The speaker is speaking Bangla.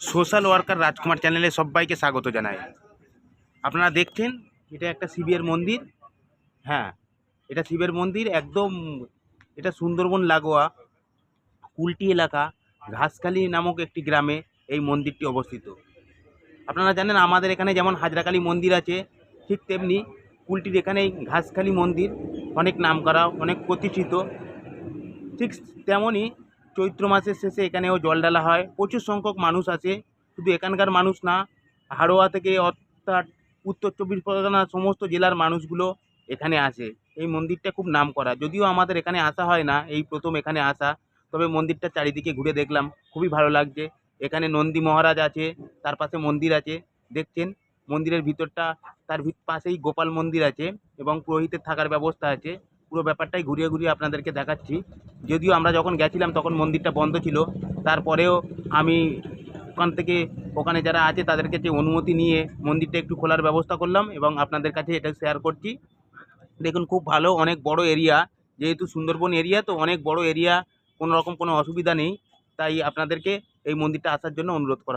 সোশ্যাল ওয়ার্কার রাজকুমার চ্যানেলে সবাইকে স্বাগত জানাই। আপনারা দেখছেন, এটা একটা শিবের মন্দির। হ্যাঁ এটা শিবের মন্দির, একদম এটা সুন্দরবন লাগোয়া, কুলটি এলাকা, ঘাসখালি নামক একটি গ্রামে এই মন্দিরটি অবস্থিত। আপনারা জানেন, আমাদের এখানে যেমন হাজরাকালী মন্দির আছে, ঠিক তেমনি কুলটির এখানে ঘাসখালি মন্দির, অনেক নাম করা অনেক প্রতিষ্ঠিত। ঠিক তেমনই চৈত্র মাসের শেষে এখানেও জল ঢালা হয়। প্রচুর সংখ্যক মানুষ আছে শুধু এখানকার মানুষ না, হাড়োয়া থেকে অর্থাৎ উত্তর চব্বিশ পরগনার সমস্ত জেলার মানুষগুলো এখানে আসে। এই মন্দিরটা খুব নাম করা যদিও আমাদের এখানে আসা হয় না, এই প্রথম এখানে আসা। তবে মন্দিরটা চারিদিকে ঘুরে দেখলাম, খুবই ভালো লাগছে। এখানে নন্দী মহারাজ আছে, তার পাশে মন্দির আছে। দেখছেন, মন্দিরের ভিতরটা, তার পাশেই গোপাল মন্দির আছে এবং পুরোহিতের থাকার ব্যবস্থা আছে। পুরো ব্যাপারটাই ঘুরিয়ে ঘুরিয়ে আপনাদেরকে দেখাচ্ছি। যদিও আমরা যখন গেছিলাম তখন মন্দিরটা বন্ধ ছিল। তারপরেও আমি ওখান থেকে, ওখানে যারা আছে তাদের কাছে অনুমতি নিয়ে মন্দিরটা একটু খোলার ব্যবস্থা করলাম এবং আপনাদের কাছে এটা শেয়ার করছি। দেখুন, খুব ভালো, অনেক বড় এরিয়া যেহেতু সুন্দরবন এরিয়া তো অনেক বড় এরিয়া কোনো রকম কোনো অসুবিধা নেই। তাই আপনাদেরকে এই মন্দিরটা আসার জন্য অনুরোধ করা